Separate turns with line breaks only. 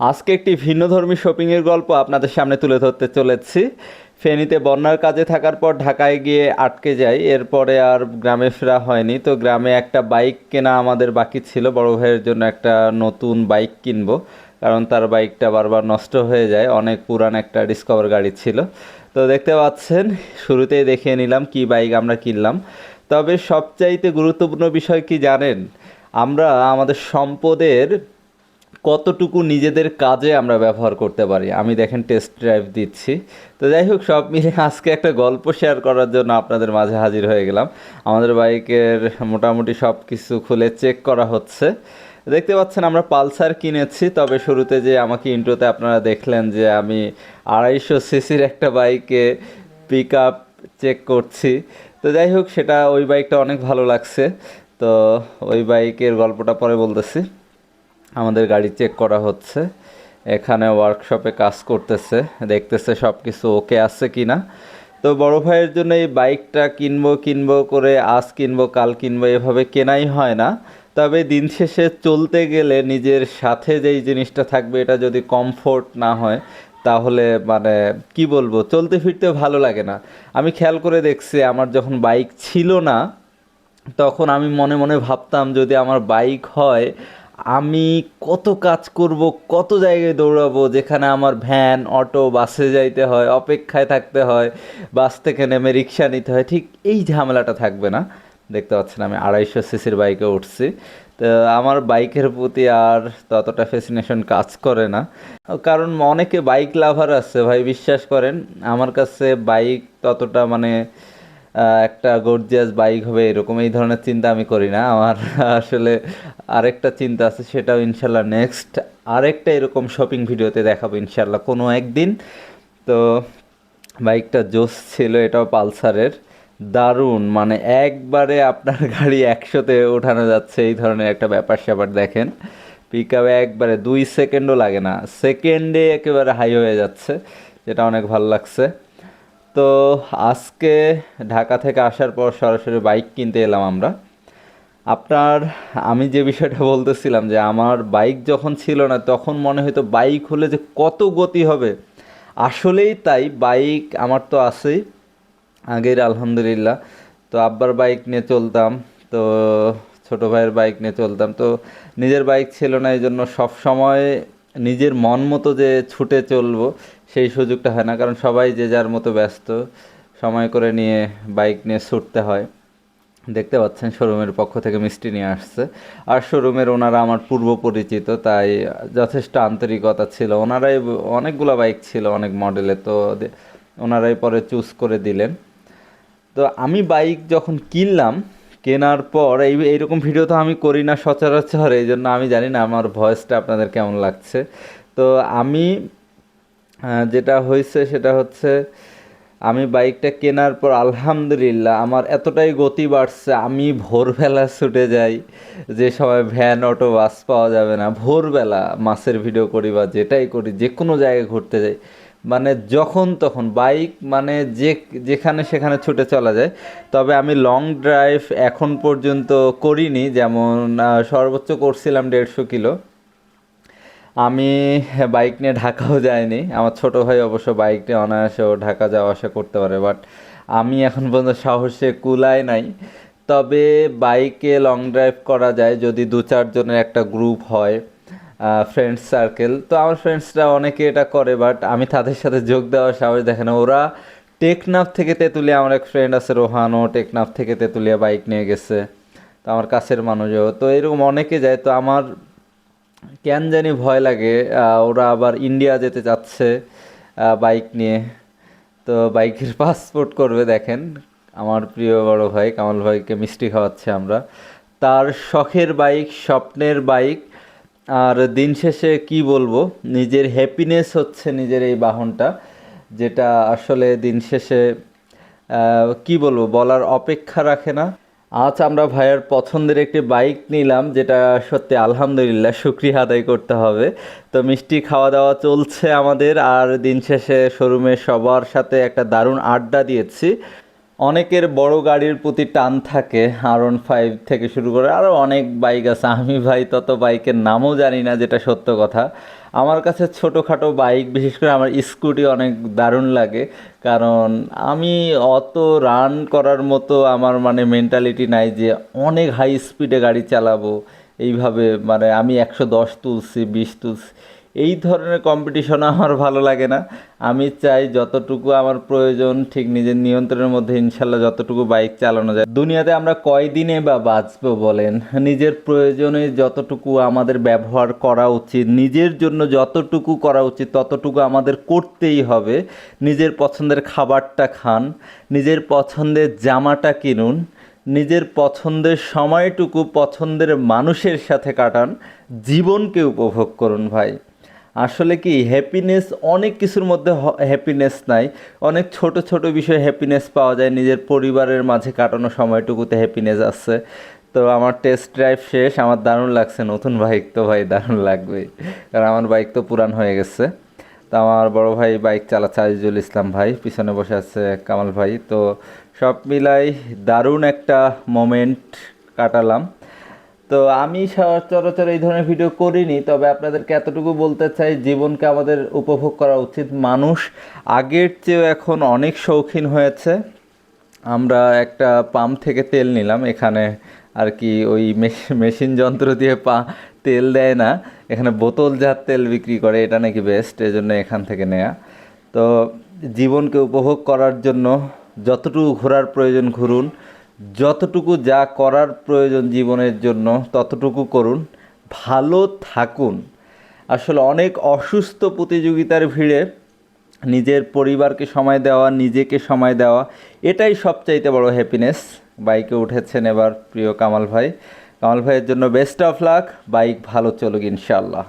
আজকে একটি ভিন্নধর্মী শপিংয়ের গল্প আপনাদের সামনে তুলে ধরতে চলেছি। ফেনীতে বন্যার কাজে থাকার পর ঢাকায় গিয়ে আটকে যাই, এরপরে আর গ্রামে ফেরা হয়নি। তো গ্রামে একটা বাইক কেনা আমাদের বাকি ছিল, বড় ভাইয়ের জন্য একটা নতুন বাইক কিনবো, কারণ তার বাইকটা বারবার নষ্ট হয়ে যায়। অনেক পুরান একটা ডিসকভার গাড়ি ছিল। তো দেখতে পাচ্ছেন, শুরুতেই দেখিয়ে নিলাম কি বাইক আমরা কিনলাম। তবে সবচাইতে গুরুত্বপূর্ণ বিষয় কি জানেন? আমরা আমাদের সম্পদের কতটুকু নিজেদের কাজে আমরা ব্যবহার করতে পারি? আমি দেখেন টেস্ট ড্রাইভ দিচ্ছি। তো যাই হোক, সব মিলে আজকে একটা গল্প শেয়ার করার জন্য আপনাদের মাঝে হাজির হয়ে গেলাম। আমাদের বাইকের মোটামুটি সব কিছু খুলে চেক করা হচ্ছে। দেখতে পাচ্ছেন আমরা পালসার কিনেছি, তবে শুরুতে যে আমাকে ইন্ট্রোতে আপনারা দেখলেন যে আমি আড়াইশো সিসির একটা বাইকে পিক আপ চেক করছি। তো যাই হোক, সেটা ওই বাইকটা অনেক ভালো লাগছে। তো ওই বাইকের গল্পটা পরে বলতেছি। আমাদের গাড়ি চেক করা হচ্ছে। এখানে ওয়ার্কশপে কাজ করতেছে, দেখতেছে সব কিছু ওকে আছে কি না তো বড় ভাইয়ের জন্য এই বাইকটা কিনবো কিনবো করে আজ কিনবো, কাল কিনবো, এভাবে কেনাই হয় না। তবে দিন শেষে চলতে গেলে নিজের সাথে যেই জিনিসটা থাকবে, এটা যদি কমফোর্ট না হয়, তাহলে মানে কি বলব, চলতে ফিরতে ভালো লাগে না। আমি খেয়াল করে দেখছি, আমার যখন বাইক ছিল না, তখন আমি মনে মনে ভাবতাম যদি আমার বাইক হয় আমি কত কাজ করব, কত জায়গায় দৌড়াবো যেখানে আমার ভ্যান, অটো, বাসে যাইতে হয়, অপেক্ষায় থাকতে হয়, বাস থেকে নেমে রিক্সা নিতে হয়, ঠিক এই ঝামেলাটা থাকবে না। দেখতে পাচ্ছেন আমি আড়াইশো সিসির বাইকে উঠছি। তো আমার বাইকের প্রতি আর ততটা ফ্যাসিনেশন কাজ করে না। কারণ অনেকে বাইক লাভার আছে, ভাই, বিশ্বাস করেন, আমার কাছে বাইক ততটা মানে একটা গর্জিয়াস বাইক হবে, এরকম এই ধরনের চিন্তা আমি করি না। আমার আসলে আরেকটা চিন্তা আছে, সেটাও ইনশাল্লাহ নেক্সট আরেকটা এরকম শপিং ভিডিওতে দেখাবো ইনশাল্লাহ কোনো একদিন। তো বাইকটা জোস ছিল, এটাও পালসারের। দারুণ মানে একবারে আপনার গাড়ি একশোতে ওঠানো যাচ্ছে, এই ধরনের একটা ব্যাপার স্যাপার দেখেন। পিক আপে একবারে দুই সেকেন্ডও লাগে না সেকেন্ডে একেবারে হাই হয়ে যাচ্ছে, যেটা অনেক ভালো লাগছে। তো আজকে ঢাকা থেকে আসার পর সরাসরি বাইক কিনতে এলাম আমরা। আপনার, আমি যে বিষয়টা বলতেছিলাম যে আমার বাইক যখন ছিল না, তখন মনে হতো বাইক হলে যে কত গতি হবে। আসলেই তাই, বাইক আমার তো আছেই, আগের আলহামদুলিল্লাহ। তো আব্বার বাইক নিয়ে চলতাম, তো ছোট ভাইয়ের বাইক নিয়ে চলতাম। তো নিজের বাইক ছিল না এই জন্য সবসময় নিজের মন মতো যে ছুটে চলবো সেই সুযোগটা হয় না, কারণ সবাই যে যার মতো ব্যস্ত, সময় করে নিয়ে বাইক নিয়ে ছুটতে হয়। দেখতে পাচ্ছেন শোরুমের পক্ষ থেকে মিষ্টি নিয়ে আসছে। আর শোরুমের ওনারা আমার পূর্ব পরিচিত, তাই যথেষ্ট আন্তরিকতা ছিল। ওনারাই অনেকগুলো বাইক ছিল অনেক মডেলে তো ওনারাই পরে চুজ করে দিলেন। তো আমি বাইক যখন কিনলাম, কেনার পর এই, এইরকম ভিডিও তো আমি করি না সচরাচর এই জন্য আমি জানি না আমার ভয়েসটা আপনাদের কেমন লাগছে। তো আমি যেটা হয়েছে সেটা হচ্ছে আমি বাইকটা কেনার পর আলহামদুলিল্লাহ আমার এতটাই গতি বাড়ছে, আমি ভোরবেলা ছুটে যাই যে সময় ভ্যান, অটো, বাস পাওয়া যাবে না। ভোরবেলা মাসের ভিডিও করি বা যেটাই করি যে কোনো জায়গায় ঘুরতে যাই। মানে যখন তখন বাইক মানে যে, যেখানে সেখানে ছুটে চলা যায়। তবে আমি লং ড্রাইভ এখন পর্যন্ত করিনি, যেমন সর্বোচ্চ করছিলাম দেড়শো কিলো। আমি বাইক নিয়ে ঢাকাও যাইনি। আমার ছোট ভাই অবশ্য বাইক নিয়ে অনায়াসেও ঢাকা যাওয়া আসা করতে পারে বাট আমি এখন পর্যন্ত সাহসে কুলায় নাই। তবে বাইকে লং ড্রাইভ করা যায় যদি দু চারজনের একটা গ্রুপ হয় ফ্রেন্ডস সার্কেল তো আমার ফ্রেন্ডসরা অনেকে এটা করে বাট আমি তাদের সাথে যোগ দেওয়ার সাহস দেখে না। ওরা টেকনাফ থেকে তেঁতুলিয়া, আমার এক ফ্রেন্ড আছে রোহান, ও টেকনাফ থেকে তেঁতুলিয়া বাইক নিয়ে গেছে। তো আমার কাছের মানুষও। তো এরকম অনেকে যায়। তো আমার কেন জানি ভয় লাগে ওরা আবার ইন্ডিয়া যেতে চাচ্ছে বাইক নিয়ে। তো বাইকের পাসপোর্ট করবে, দেখেন। আমার প্রিয় বড় ভাই, কামাল ভাইকে মিষ্টি খাওয়াচ্ছে আমরা। তার শখের বাইক স্বপ্নের বাইক আর দিন শেষে কি বলব, নিজের হ্যাপিনেস হচ্ছে নিজের এই বাহনটা, যেটা আসলে দিন শেষে কি বলব, বলার অপেক্ষা রাখে না। আজ আমরা ভাইয়ের পছন্দের একটি বাইক নিলাম, যেটা সত্যি আলহামদুলিল্লাহ শুক্রিয়া আদায় করতে হবে। তো মিষ্টি খাওয়া দাওয়া চলছে আমাদের, আর দিন শেষে শোরুমে সবার সাথে একটা দারুণ আড্ডা দিয়েছি। অনেকের বড় গাড়ির প্রতি টান থাকে আর ওয়ান ফাইভ থেকে শুরু করে আরও অনেক বাইক আছে। আমি ভাই তত বাইকের নামও জানি না, যেটা সত্য কথা। আমার কাছে ছোটোখাটো বাইক, বিশেষ করে আমার স্কুটি অনেক দারুণ লাগে। কারণ আমি অত রান করার মতো আমার মানে মেন্টালিটি নাই যে অনেক হাই স্পিডে গাড়ি চালাবো। এইভাবে মানে আমি একশো দশ তুলছি, বিশ তুলছি। এই ধরনের কম্পিটিশন আমার ভালো লাগে না। আমি চাই যতটুকু আমার প্রয়োজন, ঠিক নিজের নিয়ন্ত্রণের মধ্যে ইনশাল্লাহ যতটুকু বাইক চালানো যায়। দুনিয়াতে আমরা কয়দিনে বা বাঁচবো বলেন? নিজের প্রয়োজনে যতটুকু আমাদের ব্যবহার করা উচিত, নিজের জন্য যতটুকু করা উচিত, ততটুকু আমাদের করতেই হবে। নিজের পছন্দের খাবারটা খান, নিজের পছন্দের জামাটা কিনুন, নিজের পছন্দের সময়টুকু পছন্দের মানুষের সাথে কাটান, জীবনকে উপভোগ করুন ভাই। আসলে কি হ্যাপিনেস অনেক কিছুর মধ্যে হ্যাপিনেস নাই। অনেক ছোট ছোট বিষয়ে হ্যাপিনেস পাওয়া যায়। নিজের পরিবারের মাঝে কাটানো সময়টুকুতে হ্যাপিনেস আছে। তো আমার টেস্ট ড্রাইভ শেষ। আমার দারুণ লাগছে। নতুন বাইক তো ভাই, দারুণ লাগবে। কারণ আমার বাইক তো পুরান হয়ে গেছে। তো আমার বড় ভাই বাইক চালাচ্ছে, আজিজুল ইসলাম ভাই। পিছনে বসে আছে কামাল ভাই। তো সব মিলাই দারুণ একটা মোমেন্ট কাটালাম। তো আমি সচরাচর এই ধরনের ভিডিও করিনি, তবে আপনাদেরকে এতটুকু বলতে চাই, জীবনকে আমাদের উপভোগ করা উচিত। মানুষ আগের চেয়েও এখন অনেক শৌখিন হয়েছে। আমরা একটা পাম্প থেকে তেল নিলাম, এখানে আর কি ওই মেশ- মেশিন যন্ত্র দিয়ে পা তেল দেয় না। এখানে বোতলজাত তেল বিক্রি করে, এটা নাকি বেস্ট এই জন্য এখান থেকে নেয়া। তো জীবনকে উপভোগ করার জন্য যতটুকু ঘোরার প্রয়োজন ঘুরুন যতটুকু যা করার প্রয়োজন জীবনের জন্য, ততটুকু করুন, ভালো থাকুন। আসলে অনেক অসুস্থ প্রতিযোগিতার ভিড়ে নিজের পরিবারকে সময় দেওয়া, নিজেকে সময় দেওয়া, এটাই সবচাইতে বড় হ্যাপিনেস বাইকে উঠেছেন এবার প্রিয় কামাল ভাই। কামাল ভাইয়ের জন্য বেস্ট অফ লাক বাইক ভালো চলুক ইনশাল্লাহ